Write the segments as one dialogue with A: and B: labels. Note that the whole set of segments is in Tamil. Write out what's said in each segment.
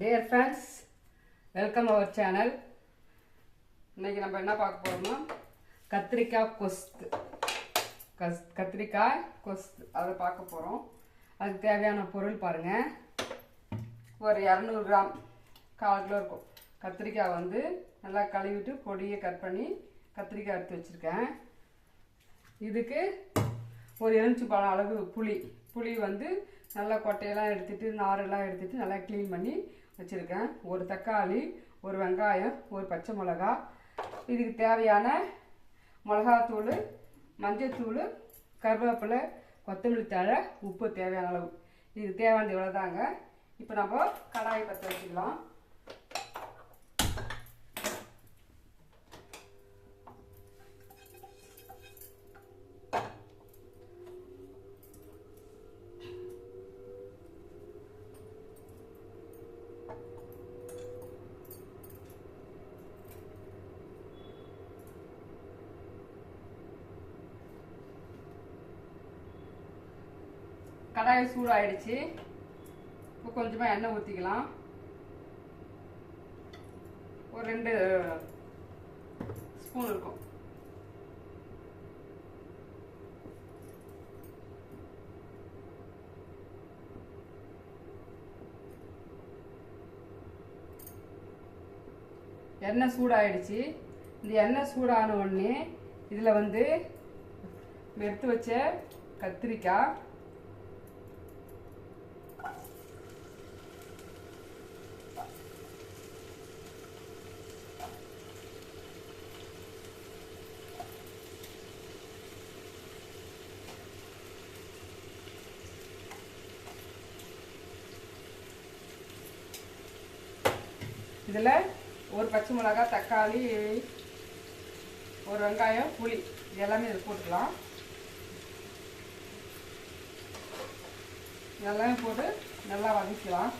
A: Dear friends welcome our channel இன்றைக்கி நம்ம என்ன பார்க்க போறோம்னா கத்திரிக்காய் கொஸ்து. கஸ் கத்திரிக்காய் கொஸ்து. அதை பார்க்க போகிறோம் அதுக்கு தேவையான பொருள் பாருங்கள் ஒரு இரநூறு கிராம் கால் கிலோ இருக்கும். கத்திரிக்காய் வந்து நல்லா கழுவிட்டு பொடியை கட் பண்ணி கத்திரிக்காய் எடுத்து வச்சுருக்கேன். இதுக்கு ஒரு எலுமிச்சை பழம் அளவு புளி. புளி வந்து நல்லா கொட்டையெல்லாம் எடுத்துகிட்டு நாரெல்லாம் எடுத்துட்டு நல்லா க்ளீன் பண்ணி வச்சுருக்கேன். ஒரு தக்காளி ஒரு வெங்காயம் ஒரு பச்சை மிளகா. இதுக்கு தேவையான மிளகாத்தூள் மஞ்சத்தூள் கருவேப்பிலை கொத்தமல்லி தழை உப்பு தேவையான அளவு. இதுக்கு தேவையானது இவ்வளோதாங்க இப்போ நம்ம கடாயை பற்ற வச்சுக்கலாம். கடாய் சூடாயிடுச்சு. இப்போ கொஞ்சமாக எண்ணெய் ஊற்றிக்கலாம் ஒரு ரெண்டு ஸ்பூன் இருக்கும். எண்ணெய் சூடாயிடுச்சு. இந்த எண்ணெய் சூடான உடனே இதில் வந்து எடுத்து வச்ச கத்திரிக்காய் இதில் ஒரு பச்சை மிளகாய் தக்காளி ஒரு வெங்காயம் புளி. இது எல்லாமே இது போட்டுக்கலாம். எல்லாமே போட்டு நல்லா வதக்கலாம்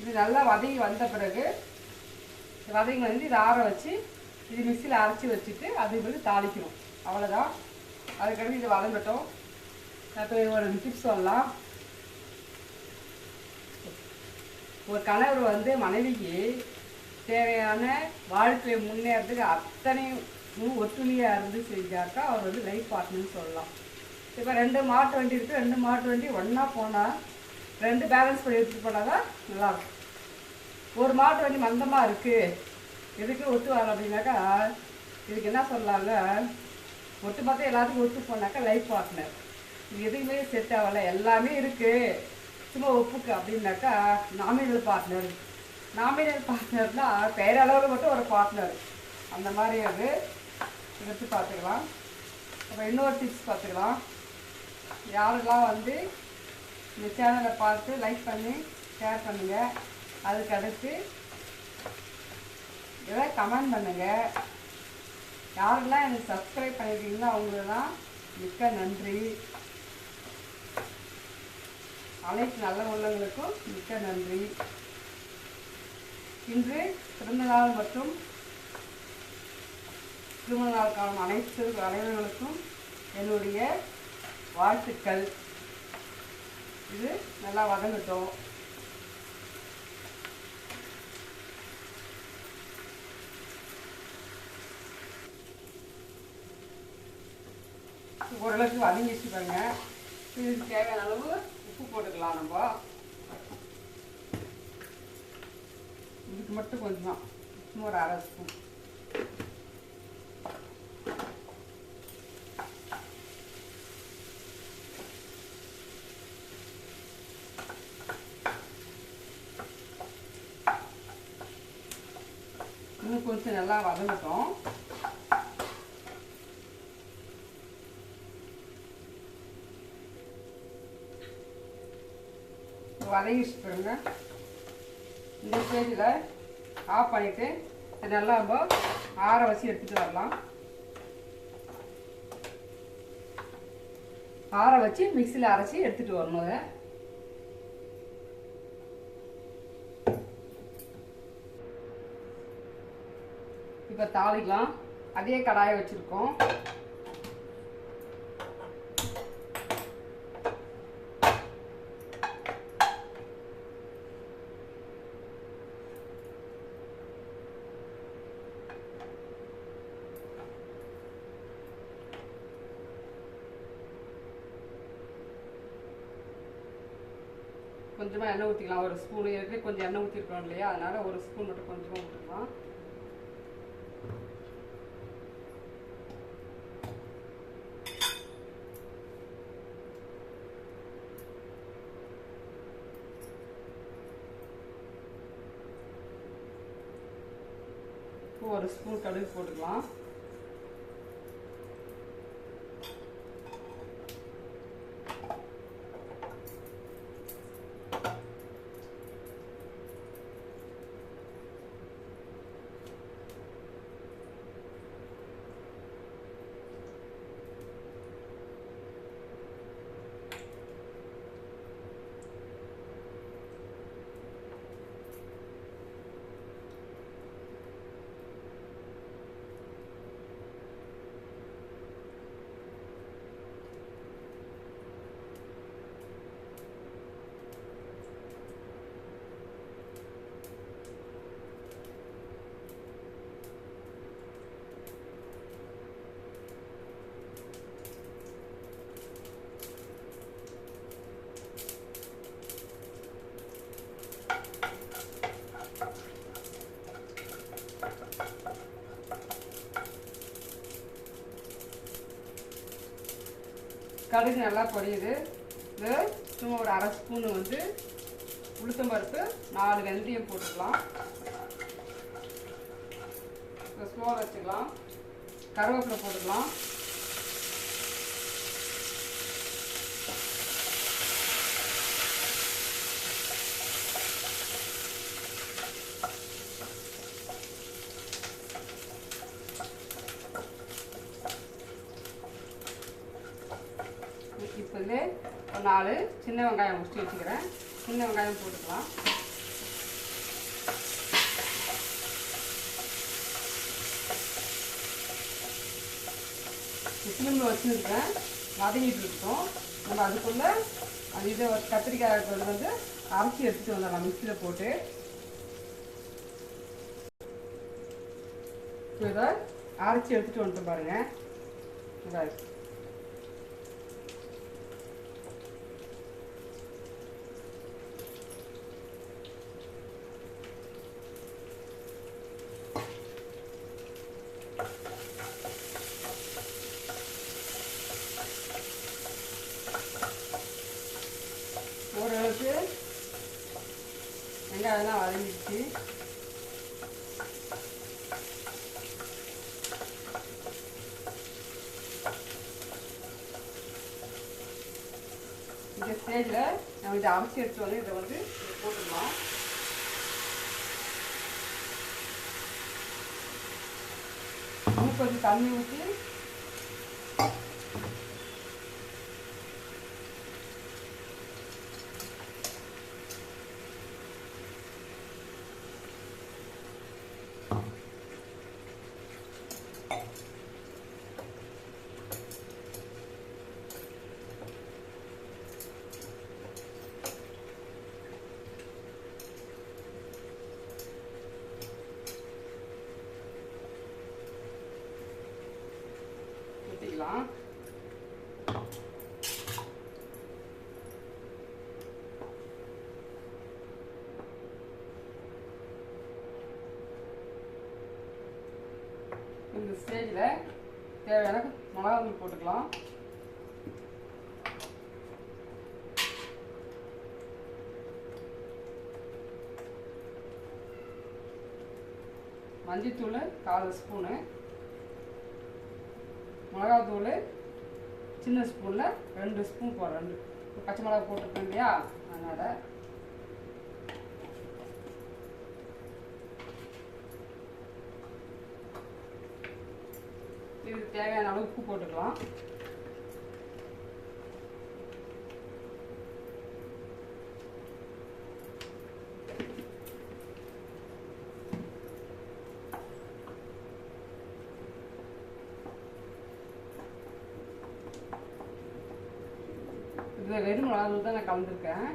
A: இது நல்லா வதங்கி வந்த பிறகு வதங்கி வந்து இதை ஆற வச்சு இது மிக்சியில் அரைச்சி வச்சுட்டு அது வந்து தாளிக்கணும். அவ்வளோதான் அதுக்கடுத்து இது வதங்கட்டும். இப்போ ஒரு டிப்ஸ் சொல்லலாம். ஒரு கணவர் வந்து மனைவிக்கு தேவையான வாழ்க்கையை முன்னேறதுக்கு அத்தனையும் ஒத்துமையாக இருந்து செஞ்சாக்கா அவர் வந்து லைஃப் பார்ட்னர்னு சொல்லலாம். இப்போ ரெண்டு மாட்டு வண்டி இருக்குது ரெண்டு மாட்டு வண்டி ஒன்றா போனால் ரெண்டு பேலன்ஸ் பண்ணி எடுத்துகிட்டு போனால் தான் நல்லாயிருக்கும் ஒரு மாட்டு வண்டி மந்தமாக இருக்குது எதுக்கு ஒத்து வரல அப்படின்னாக்கா இதுக்கு என்ன சொல்லலாம்ல? ஒட்டு மொத்தம் எல்லாத்துக்கும் ஒத்து போனாக்கா லைஃப் பார்ட்னர் இது எதுவுமே செட் ஆகலை. எல்லாமே இருக்குது சும்மா ஒப்புக்கு அப்படின்னாக்கா நாமினல் பார்ட்னர் நாமினல் பார்ட்னர்னா பெயரளவில் மட்டும் ஒரு பார்ட்னர் அந்த மாதிரி அது. எடுத்து பார்த்துக்கலாம். அப்புறம் இன்னொரு டிப்ஸ் பார்த்துக்கலாம். யாரெல்லாம் வந்து இந்த சேனலை பார்த்து லைக் பண்ணி ஷேர் பண்ணுங்கள் அதுக்கு அடுத்து ஏதாவது கமெண்ட் பண்ணுங்கள் யாரெல்லாம் எனக்கு சப்ஸ்கிரைப் பண்ணியிருக்கீங்களோ அவங்களெல்லாம் மிக்க நன்றி. அனைத்து நல்ல உள்ளங்களுக்கும் மிக்க நன்றி. இன்று பிறந்தநாள் மற்றும் திருமண நாள் அனைத்து அனைவர்களுக்கும் என்னுடைய வாழ்த்துக்கள். இது நல்லா வதங்கட்டும். ஓரளவுக்கு வதங்கிச்சு பாருங்க இதுக்கு தேவையான அளவு உப்பு போட்டுக்கலாம் நம்ம. இதுக்கு மட்டும் கொஞ்சம். சும்மா ஒரு அரை ஸ்பூன். இன்னும் கொஞ்சம் நல்லா வதங்கட்டும். வதங்கிச்சு இந்த ஸ்டேஜில் ஆஃப் பண்ணிவிட்டு இது நல்லா நம்ம ஆற வச்சு எடுத்துகிட்டு வரலாம். ஆற வச்சு மிக்சியில் அரைச்சி எடுத்துகிட்டு வரணும் அதை இப்போ தாளிக்கலாம். அதே கடாயை வச்சுருக்கோம். கொஞ்சமாக எண்ணெய் ஊற்றிக்கலாம் ஒரு ஸ்பூன் ஏற்கனவே கொஞ்சம் எண்ணெய் ஊற்றிருக்கோம் இல்லையா? அதனால் ஒரு ஸ்பூன் மட்டும் கொஞ்சமாக ஊற்றிக்கலாம் ஒரு ஸ்பூன் கடுகு போட்டுக்கலாம். கடுகு நல்லா பொரியுது. இது சும்மா ஒரு அரை ஸ்பூன் வந்து உளுத்தம் பருப்பு நாலு வெந்தயம் போட்டுக்கலாம். ஸ்லோவாக வச்சுக்கலாம். கருவேப்பிலை போட்டுக்கலாம் இப்போ வந்து ஒரு நாலு சின்ன வெங்காயம் முடிச்சு வச்சுக்கிறேன். சின்ன வெங்காயம் போட்டுக்கலாம். சிலிமில் வச்சுருக்கேன் வதங்கிட்டு இருக்கோம் நம்ம அதுக்குள்ளே அது இதை கத்திரிக்காய் கொண்டு வந்து அரைச்சி எடுத்துகிட்டு வந்துடலாம். மிக்சியில் போட்டு. இப்போ இதை அரைச்சி எடுத்துகிட்டு வந்துட்டு பாருங்கள் இதாக ஓரளவுக்கு வெங்காயம்லாம் வதங்கிடுச்சு. இந்த ஸ்டேஜில் நம்ம இதை அரைச்சி எடுத்து இதை வந்து போட்டுடலாம். இன்னும் கொஞ்சம் தண்ணி ஊற்றி ஊற்றிக்கலாம் இந்த ஸ்டேஜில் தேவையான மிளகாத்தூள் போட்டுக்கலாம். மஞ்சத்தூள் கால் ஸ்பூனு. மிளகாத்தூள் சின்ன ஸ்பூனில் ரெண்டு ஸ்பூன் போடுறேன் ரெண்டு. பச்சை மிளகா போட்டுருக்கேன் இல்லையா? அதனால் இதுக்கு தேவையான அளவு உப்பு போட்டுக்கலாம். இதில் வெறும் மிளகாத்தூள் தான் நான் கலந்துருக்கேன்.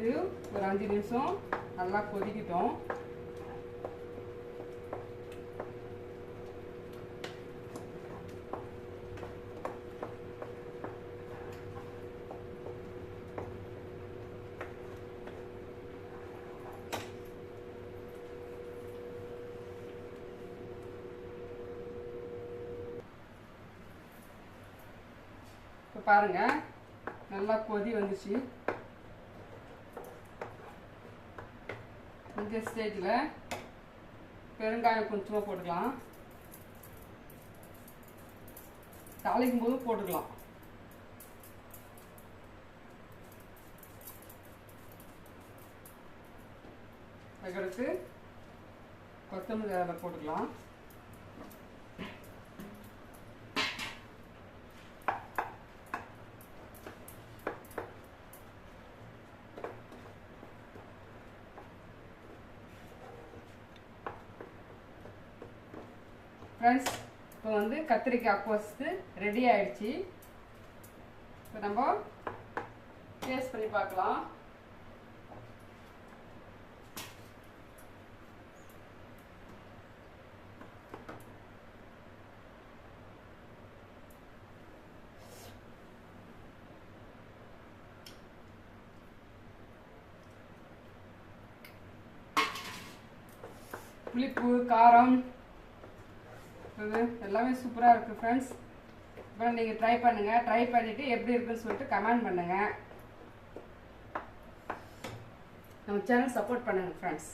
A: இது ஒரு அஞ்சு நிமிஷம். நல்லா கொதிக்கிட்டோம். இப்போ பாருங்க நல்லா கொதி வந்துச்சு. இந்த ஸ்டேஜில் பெருங்காயம் கொஞ்சமாக போட்டுக்கலாம். தாளிக்கும் போது போட்டுக்கலாம். அதுக்கடுத்து கொத்தமல்லி அதில் போட்டுக்கலாம். ஃப்ரெண்ட்ஸ் இப்போ வந்து கத்திரிக்காய் கோஸ்ட்டு ரெடி ஆயிடுச்சு. இப்போ நம்ம டேஸ்ட் பண்ணி பார்க்கலாம். புளிப்பு காரம். இது எல்லாமே சூப்பராக இருக்குது ஃப்ரெண்ட்ஸ் இப்போ நீங்கள் ட்ரை பண்ணுங்கள் ட்ரை பண்ணிவிட்டு எப்படி இருக்குன்னு சொல்லிட்டு கமெண்ட் பண்ணுங்கள் நம்ம சேனல் சப்போர்ட் பண்ணுங்கள் ஃப்ரெண்ட்ஸ்